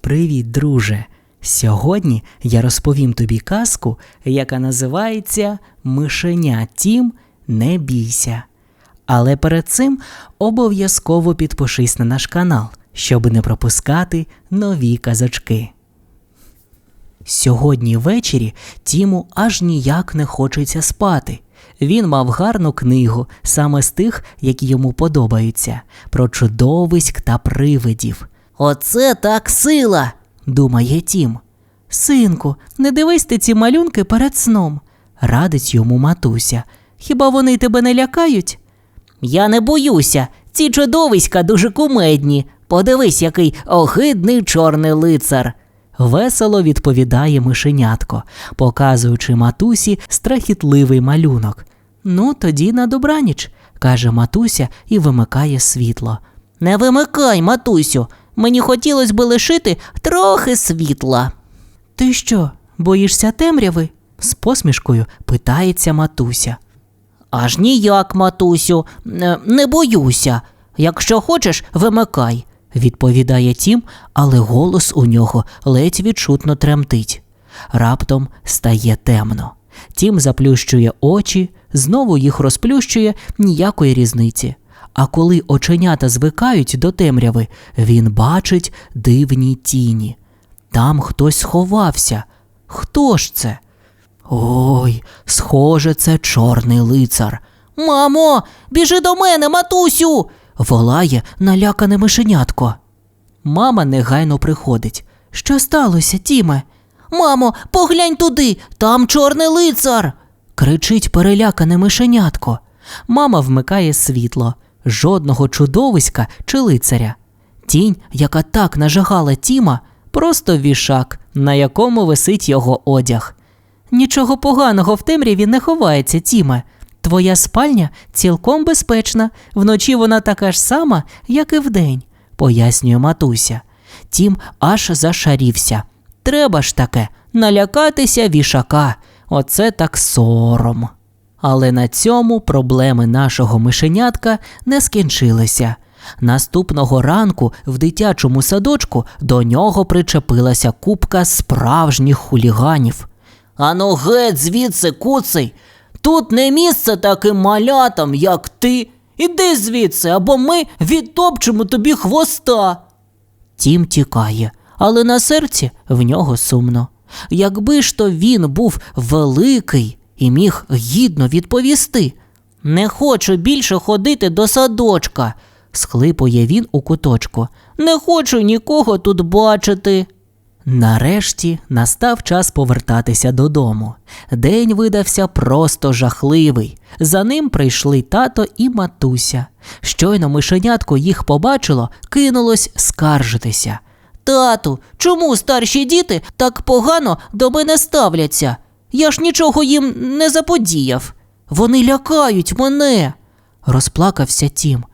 Привіт, друже! Сьогодні я розповім тобі казку, яка називається Мишеня Тім Не бійся. Але перед цим обов'язково підпишись на наш канал, щоб не пропускати нові казочки. Сьогодні ввечері Тіму аж ніяк не хочеться спати. Він мав гарну книгу, саме з тих, які йому подобаються, про чудовиськ та привидів. Оце так сила, думає Тім. Синку, не дивись ти ці малюнки перед сном, радить йому матуся. Хіба вони тебе не лякають? Я не боюся. Ці чудовиська дуже кумедні. Подивись, який огидний чорний лицар. Весело відповідає мишенятко, показуючи матусі страхітливий малюнок. Ну, тоді на добраніч, каже матуся і вимикає світло. Не вимикай, матусю. Мені хотілося би лишити трохи світла. Ти що, боїшся темряви? з посмішкою питається матуся. Аж ніяк, матусю, е, не боюся. Якщо хочеш, вимикай, відповідає Тім, але голос у нього ледь відчутно тремтить. Раптом стає темно. Тім заплющує очі, знову їх розплющує ніякої різниці. А коли оченята звикають до темряви, він бачить дивні тіні. Там хтось сховався. Хто ж це? Ой, схоже, це чорний лицар. Мамо, біжи до мене, матусю. волає налякане мишенятко. Мама негайно приходить. Що сталося, Тіме? Мамо, поглянь туди, там чорний лицар. кричить перелякане мишенятко. Мама вмикає світло, жодного чудовиська чи лицаря. Тінь, яка так нажагала Тіма, просто вішак, на якому висить його одяг. Нічого поганого в темряві не ховається, Тіме. Твоя спальня цілком безпечна, вночі вона така ж сама, як і вдень, пояснює матуся. Тім аж зашарівся. Треба ж таке налякатися вішака. Оце так сором. Але на цьому проблеми нашого мишенятка не скінчилися. Наступного ранку в дитячому садочку до нього причепилася купка справжніх хуліганів. Ану геть звідси, куций. Тут не місце таким малятам, як ти. Іди звідси, або ми відтопчемо тобі хвоста. Тім тікає, але на серці в нього сумно. Якби ж то він був великий і міг гідно відповісти. Не хочу більше ходити до садочка, схлипує він у куточку. Не хочу нікого тут бачити. Нарешті настав час повертатися додому. День видався просто жахливий. За ним прийшли тато і матуся. Щойно мишенятко їх побачило, кинулось скаржитися. Тату, чому старші діти так погано до мене ставляться? Я ж нічого їм не заподіяв. Вони лякають мене, розплакався Тім.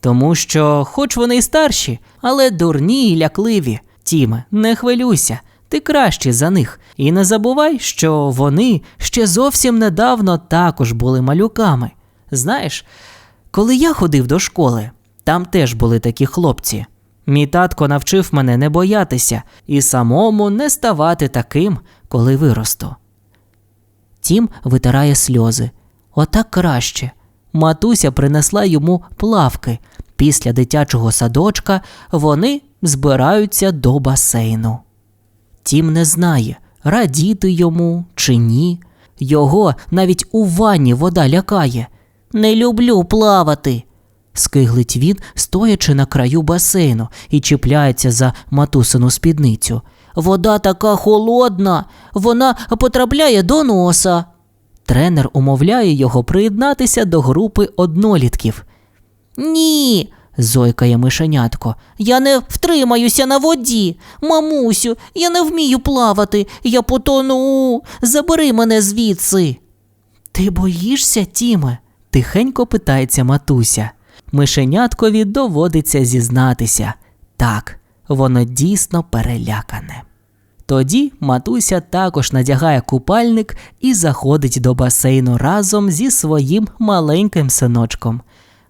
Тому що, хоч вони й старші, але дурні й лякливі. Тіме, не хвилюйся, ти кращий за них. І не забувай, що вони ще зовсім недавно також були малюками. Знаєш, коли я ходив до школи, там теж були такі хлопці. Мій татко навчив мене не боятися і самому не ставати таким, коли виросту. Тім витирає сльози. Отак краще. Матуся принесла йому плавки. Після дитячого садочка вони збираються до басейну. Тім не знає, радіти йому чи ні. Його навіть у ванні вода лякає. Не люблю плавати. скиглить він, стоячи на краю басейну і чіпляється за матусину спідницю. Вода така холодна, вона потрапляє до носа. Тренер умовляє його приєднатися до групи однолітків. Ні, зойкає мишенятко. Я не втримаюся на воді. Мамусю, я не вмію плавати, я потону. Забери мене звідси. Ти боїшся, Тіме? тихенько питається матуся. Мишеняткові доводиться зізнатися. Так, воно дійсно перелякане. Тоді матуся також надягає купальник і заходить до басейну разом зі своїм маленьким синочком.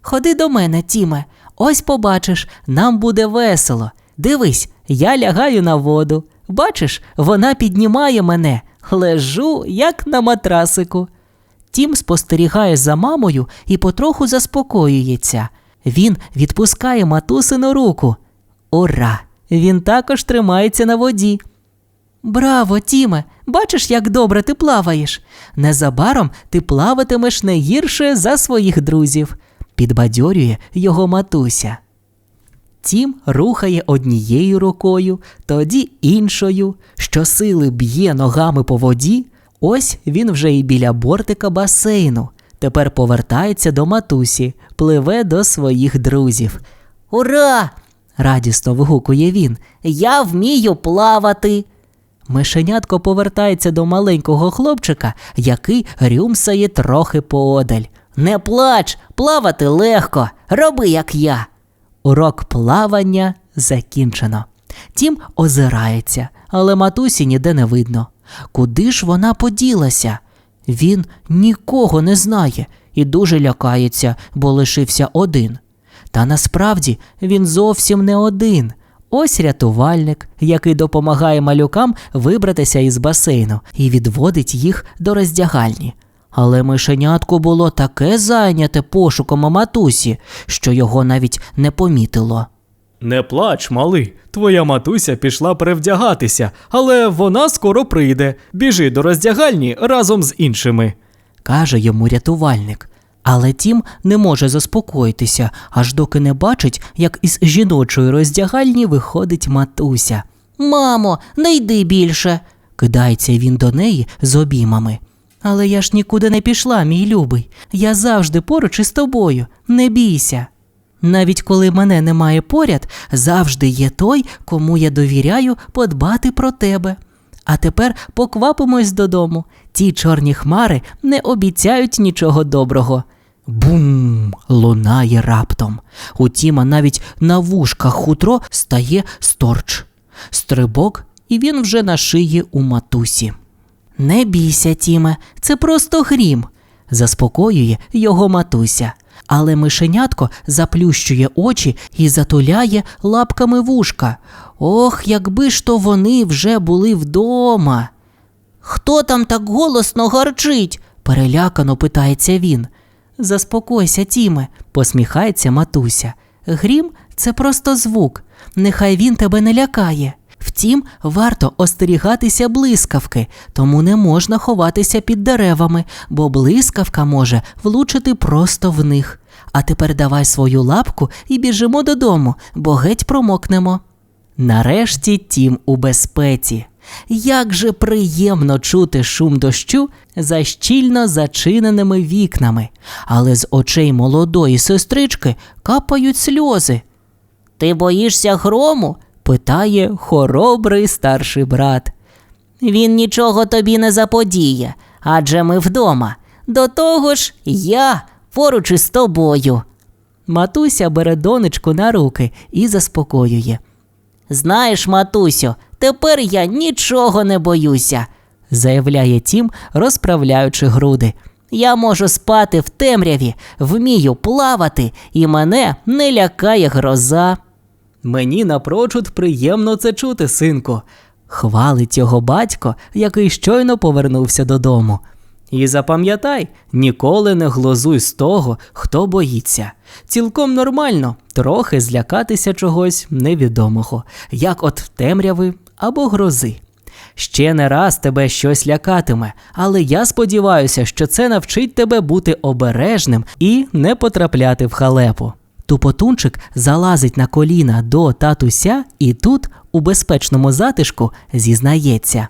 Ходи до мене, Тіме, ось побачиш, нам буде весело. Дивись, я лягаю на воду. Бачиш, вона піднімає мене, лежу, як на матрасику. Тім спостерігає за мамою і потроху заспокоюється. Він відпускає матусину руку. Ура! Він також тримається на воді. Браво, Тіме! Бачиш, як добре ти плаваєш. Незабаром ти плаватимеш не гірше за своїх друзів, підбадьорює його матуся. Тім рухає однією рукою, тоді іншою, щосили б'є ногами по воді. Ось він вже і біля бортика басейну. Тепер повертається до матусі, пливе до своїх друзів. Ура! радісно вигукує він. Я вмію плавати. Мишенятко повертається до маленького хлопчика, який рюмсає трохи поодаль. Не плач, плавати легко, роби як я. Урок плавання закінчено. Тім озирається, але матусі ніде не видно. Куди ж вона поділася? Він нікого не знає і дуже лякається, бо лишився один. Та насправді він зовсім не один. Ось рятувальник, який допомагає малюкам вибратися із басейну і відводить їх до роздягальні. Але мишенятко було таке зайняте пошуком матусі, що його навіть не помітило. Не плач, малий. Твоя матуся пішла перевдягатися, але вона скоро прийде. Біжи до роздягальні разом з іншими. каже йому рятувальник. Але Тім не може заспокоїтися, аж доки не бачить, як із жіночої роздягальні виходить матуся. Мамо, не йди більше. кидається він до неї з обіймами. Але я ж нікуди не пішла, мій любий. Я завжди поруч із тобою. Не бійся. Навіть коли мене немає поряд, завжди є той, кому я довіряю подбати про тебе. А тепер поквапимось додому. Ті чорні хмари не обіцяють нічого доброго. Бум! лунає раптом. У Тіма навіть на вушках хутро стає сторч. Стрибок, і він вже на шиї у матусі. Не бійся, Тіме, це просто грім, заспокоює його матуся. Але мишенятко заплющує очі і затуляє лапками вушка. Ох, якби ж то вони вже були вдома. Хто там так голосно гарчить? перелякано питається він. Заспокойся, Тіме, посміхається матуся. Грім це просто звук, нехай він тебе не лякає. Втім, варто остерігатися блискавки, тому не можна ховатися під деревами, бо блискавка може влучити просто в них. А тепер давай свою лапку і біжимо додому, бо геть промокнемо. Нарешті тім у безпеці. Як же приємно чути шум дощу за щільно зачиненими вікнами, але з очей молодої сестрички капають сльози. Ти боїшся грому? питає хоробрий старший брат. Він нічого тобі не заподіє, адже ми вдома. До того ж, я поруч із тобою. Матуся бере донечку на руки і заспокоює. Знаєш, матусю, тепер я нічого не боюся, заявляє Тім, розправляючи груди. Я можу спати в темряві, вмію плавати, і мене не лякає гроза. Мені напрочуд приємно це чути, синку. Хвалить його батько, який щойно повернувся додому. І запам'ятай, ніколи не глузуй з того, хто боїться. Цілком нормально трохи злякатися чогось невідомого, як от темряви або грози. Ще не раз тебе щось лякатиме, але я сподіваюся, що це навчить тебе бути обережним і не потрапляти в халепу. Тупотунчик залазить на коліна до татуся і тут, у безпечному затишку, зізнається.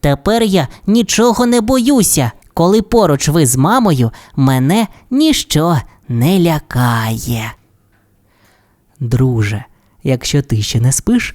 Тепер я нічого не боюся. Коли поруч ви з мамою, мене ніщо не лякає. Друже, якщо ти ще не спиш,